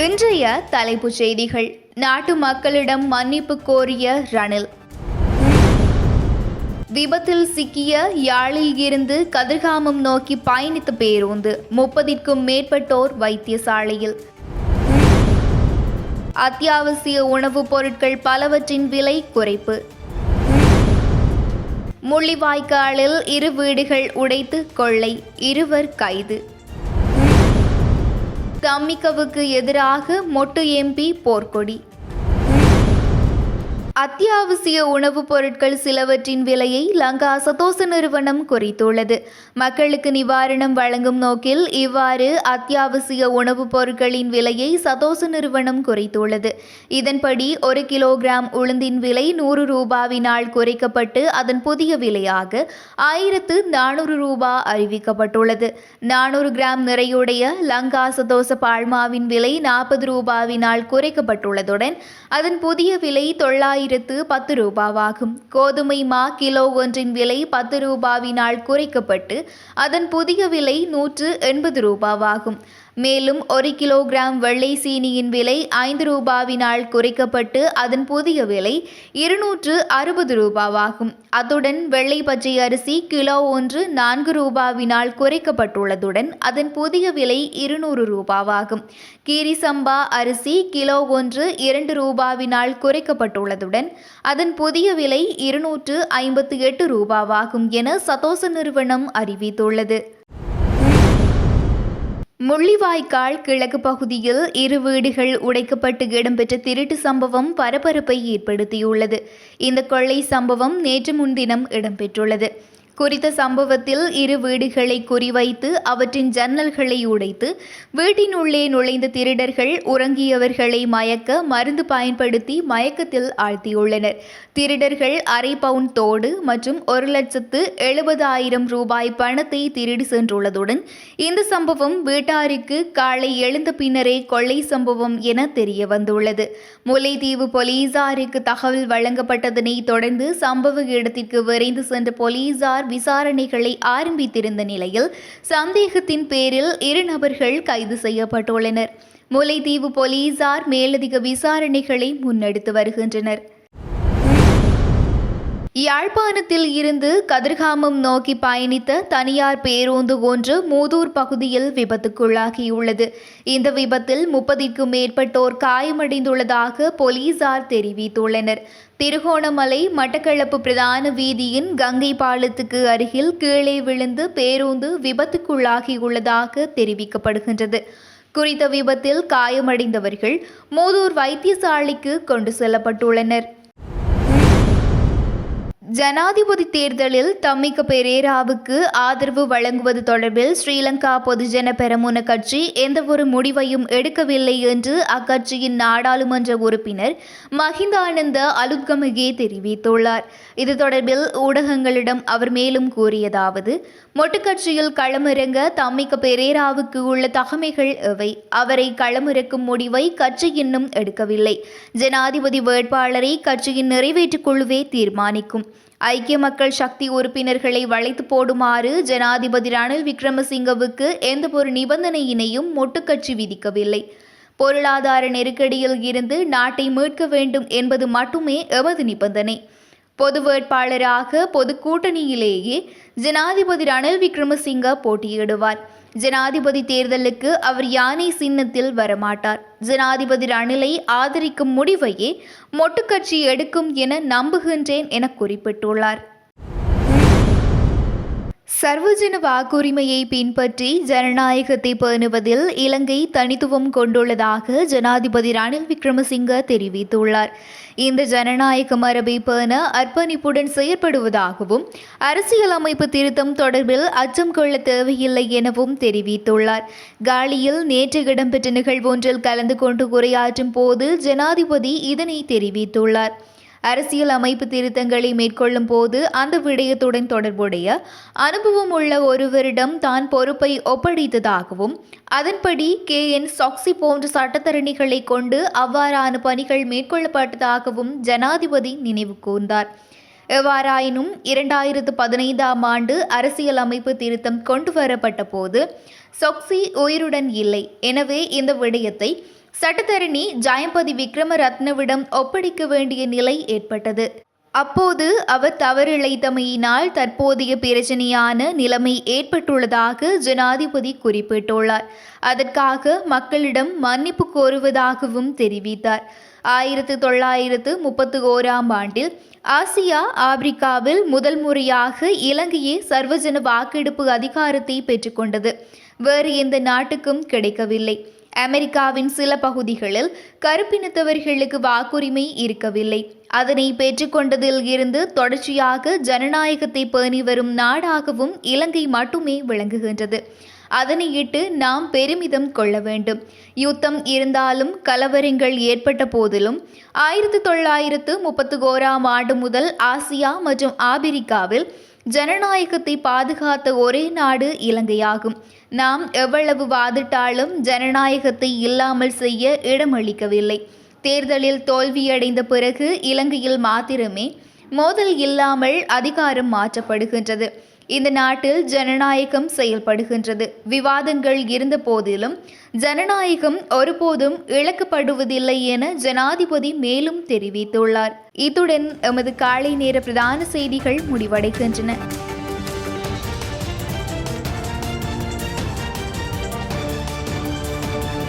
இன்றைய தலைப்புச் செய்திகள். நாட்டு மக்களிடம் மன்னிப்பு கோரிய ரணில். விபத்தில் சிக்கிய யாழில் இருந்து கதிர்காமம் நோக்கி பயணித்த பேருந்து முப்பதிற்கும் மேற்பட்டோர் வைத்தியசாலையில். அத்தியாவசிய உணவுப் பொருட்கள் பலவற்றின் விலை குறைப்பு. முள்ளிவாய்க்காலில் இரு வீடுகள் உடைத்து கொள்ளை இருவர் கைது. தம்மிக்கவுக்கு எதிராக மொட்டு எம்பி போர்க்கொடி. அத்தியாவசிய உணவுப் பொருட்கள் சிலவற்றின் விலையை லங்கா சதோச நிறுவனம் குறைத்துள்ளது. மக்களுக்கு நிவாரணம் வழங்கும் நோக்கில் இவ்வாறு அத்தியாவசிய உணவுப் பொருட்களின் விலையை சதோச நிறுவனம் குறைத்துள்ளது. இதன்படி ஒரு கிலோகிராம் உளுந்தின் விலை நூறு ரூபாவினால் குறைக்கப்பட்டு அதன் புதிய விலையாக ஆயிரத்து நானூறு ரூபா அறிவிக்கப்பட்டுள்ளது. நானூறு கிராம் நிறையுடைய லங்கா சதோச பால்மாவின் விலை நாற்பது ரூபாவினால் குறைக்கப்பட்டுள்ளதுடன் அதன் புதிய விலை ஆயிரத்து பத்து ரூபாவாகும். கோதுமை மா கிலோ ஒன்றின் விலை பத்து ரூபாவினால் குறைக்கப்பட்டு அதன் புதிய விலை நூற்று எண்பது ரூபாவாகும். மேலும் ஒரு கிலோகிராம் வெள்ளை சீனியின் விலை ஐந்து ரூபாவினால் குறைக்கப்பட்டு அதன் புதிய விலை இருநூற்று அறுபது ரூபாவாகும். அத்துடன் வெள்ளை பச்சை அரிசி கிலோ ஒன்று நான்கு ரூபாவினால் குறைக்கப்பட்டுள்ளதுடன் அதன் புதிய விலை இருநூறு ரூபாவாகும். கீரி சம்பா அரிசி கிலோ ஒன்று இரண்டு ரூபாவினால் குறைக்கப்பட்டுள்ளதுடன் அதன் புதிய விலை இருநூற்று ஐம்பத்தி எட்டு ரூபாவாகும் என சதோச நிறுவனம் அறிவித்துள்ளது. முள்ளிவாய்க்கால் கிழக்கு பகுதியில் இரு வீடுகள் உடைக்கப்பட்டு இடம்பெற்ற திருட்டு சம்பவம் பரபரப்பை ஏற்படுத்தியுள்ளது. இந்த கொள்ளை சம்பவம் நேற்று முன்தினம் இடம்பெற்றுள்ளது. குறித்த சம்பவத்தில் இரு வீடுகளை குறிவைத்து அவற்றின் ஜன்னல்களை உடைத்து வீட்டினுள்ளே நுழைந்த திருடர்கள் உறங்கியவர்களை மயக்க மருந்து பயன்படுத்தி மயக்கத்தில் ஆழ்த்தியுள்ளனர். திருடர்கள் அரை பவுன் தோடு மற்றும் ஒரு லட்சத்து எழுபதாயிரம் ரூபாய் பணத்தை திருடி சென்றுள்ளதுடன் இந்த சம்பவம் வீட்டாருக்கு காலை எழுந்த பின்னரே கொள்ளை சம்பவம் என தெரிய வந்துள்ளது. முல்லைத்தீவு போலீசாருக்கு தகவல் வழங்கப்பட்டதனை தொடர்ந்து சம்பவ இடத்திற்கு விரைந்து சென்ற போலீசார் விசாரணைகளை ஆரம்பித்திருந்த நிலையில் சந்தேகத்தின் பேரில் இரு நபர்கள் கைது செய்யப்பட்டுள்ளனர். முல்லைத்தீவு போலீசார் மேலதிக விசாரணைகளை முன்னெடுத்து வருகின்றனர். யாழ்ப்பாணத்தில் இருந்து கதிர்காமம் நோக்கி பயணித்த தனியார் பேருந்து ஒன்று மூதூர் பகுதியில் விபத்துக்குள்ளாகியுள்ளது இந்த விபத்தில் முப்பதிற்கும் மேற்பட்டோர் காயமடைந்துள்ளதாக போலீசார் தெரிவித்துள்ளனர் திருகோணமலை மட்டக்களப்பு பிரதான வீதியின் கங்கை பாலத்துக்கு அருகில் கீழே விழுந்து பேருந்து விபத்துக்குள்ளாகியுள்ளதாக தெரிவிக்கப்படுகின்றது குறித்த விபத்தில் காயமடைந்தவர்கள் மூதூர் வைத்தியசாலைக்கு கொண்டு செல்லப்பட்டுள்ளனர் ஜனாதிபதி தேர்தலில் தம்மிக்க பெரேராவுக்கு ஆதரவு வழங்குவது தொடர்பில் ஸ்ரீலங்கா பொதுஜன பெரமுன கட்சி எந்தவொரு முடிவையும் எடுக்கவில்லை என்று அக்கட்சியின் நாடாளுமன்ற உறுப்பினர் மஹிந்தானந்த அலுத்கமகே தெரிவித்துள்ளார். இது தொடர்பில் ஊடகங்களிடம் அவர் மேலும் கூறியதாவது மொட்டுக்கட்சியில் களமிறங்க தம்மிக்க பெரேராவுக்கு உள்ள தகமைகள் எவை? அவரை களமிறக்கும் முடிவை கட்சி இன்னும் எடுக்கவில்லை. ஜனாதிபதி வேட்பாளரை கட்சியின் நிறைவேற்றுக் குழுவே தீர்மானிக்கும். ஐக்கிய மக்கள் சக்தி உறுப்பினர்களை வளைத்து போடுமாறு ஜனாதிபதி ரணில் விக்ரமசிங்கவுக்கு எந்த ஒரு நிபந்தனையினையும் மொட்டுக்கட்சி விதிக்கவில்லை. பொருளாதார நெருக்கடியில் இருந்து நாட்டை மீட்க வேண்டும் என்பது மட்டுமே எமது நிபந்தனை. பொது வேட்பாளராக பொது கூட்டணியிலேயே ஜனாதிபதி ரணில் விக்ரமசிங்க போட்டியிடுவார். ஜனாதிபதி தேர்தலுக்கு அவர் யானை சின்னத்தில் வரமாட்டார். ஜனாதிபதி ரணிலை ஆதரிக்கும் முடிவையே மொட்டுக்கட்சி எடுக்கும் என நம்புகின்றேன் என குறிப்பிட்டுள்ளார். சர்வஜன வாக்குரிமையை பின்பற்றி ஜனநாயகத்தை பேணுவதில் இலங்கை தனித்துவம் கொண்டுள்ளதாக ஜனாதிபதி ரணில் விக்ரமசிங்க தெரிவித்துள்ளார். இந்த ஜனநாயக மரபை பேண அர்ப்பணிப்புடன் செயற்படுவதாகவும் அரசியலமைப்பு திருத்தம் தொடர்பில் அச்சம் கொள்ள தேவையில்லை எனவும் தெரிவித்துள்ளார். காலியில் நேற்று இடம்பெற்ற நிகழ்வொன்றில் கலந்து கொண்டு உரையாற்றும் போது ஜனாதிபதி இதனை தெரிவித்துள்ளார். அரசியல் அமைப்பு திருத்தங்களை மேற்கொள்ளும் போது அந்த விடயத்துடன் தொடர்புடைய அனுபவம் உள்ள ஒருவரிடம் தான் பொறுப்பை ஒப்படைத்ததாகவும் அதன்படி கே. என். சாக்சி போன்ற சட்டத்தரணிகளை கொண்டு அவ்வாறான பணிகள் மேற்கொள்ளப்பட்டதாகவும் ஜனாதிபதி நினைவு கூர்ந்தார். எவ்வாறாயினும் இரண்டாயிரத்து பதினைந்தாம் ஆண்டு அரசியல் அமைப்பு திருத்தம் கொண்டு வரப்பட்ட போது சொக்சி உயிருடன் இல்லை. எனவே இந்த விடயத்தை சட்டத்தரணி ஜாயம்பதி விக்ரமரத்னவிடம் ஒப்படைக்க வேண்டிய நிலை ஏற்பட்டது. அப்போது அவர் தவறிழைத்தமையினால் தற்போதைய பிரச்சனையான நிலைமை ஏற்பட்டுள்ளதாக ஜனாதிபதி குறிப்பிட்டுள்ளார். அதற்காக மக்களிடம் மன்னிப்பு கோருவதாகவும் தெரிவித்தார். ஆயிரத்து தொள்ளாயிரத்து முப்பத்து ஓராம் ஆண்டில் ஆசியா ஆப்பிரிக்காவில் முதல் முறையாக இலங்கையே சர்வஜன வாக்கெடுப்பு அதிகாரத்தை பெற்றுக்கொண்டது. வேறு எந்த நாட்டுக்கும் கிடைக்கவில்லை. அமெரிக்காவின் சில பகுதிகளில் கருப்பினத்தவர்களுக்கு வாக்குரிமை இருக்கவில்லை. அதனை பெற்றுக்கொண்டதில் இருந்து தொடர்ச்சியாக ஜனநாயகத்தை பேணி வரும் நாடாகவும் இலங்கை மட்டுமே விளங்குகின்றது. அதனையிட்டு நாம் பெருமிதம் கொள்ள வேண்டும். யுத்தம் இருந்தாலும் கலவரங்கள் ஏற்பட்ட போதிலும் ஆயிரத்தி தொள்ளாயிரத்து முப்பத்து ஓராம் ஆண்டு முதல் ஆசியா மற்றும் ஆபிரிக்காவில் ஜனநாயகத்தை பாதுகாத்த ஒரே நாடு இலங்கையாகும். நாம் எவ்வளவு வாதிட்டாலும் ஜனநாயகத்தை இல்லாமல் செய்ய இடமளிக்கவில்லை. தேர்தலில் தோல்வியடைந்த பிறகு இலங்கையில் மாத்திரமே மோதல் இல்லாமல் அதிகாரம் மாற்றப்படுகின்றது. இந்த நாட்டில் ஜனநாயகம் செயல்படுகின்றது. விவாதங்கள் இருந்த போதிலும் ஜனநாயகம் ஒருபோதும் இழக்கப்படுவதில்லை என ஜனாதிபதி மேலும் தெரிவித்துள்ளார். இத்துடன் எமது காலை நேர பிரதான செய்திகள் முடிவடைகின்றன.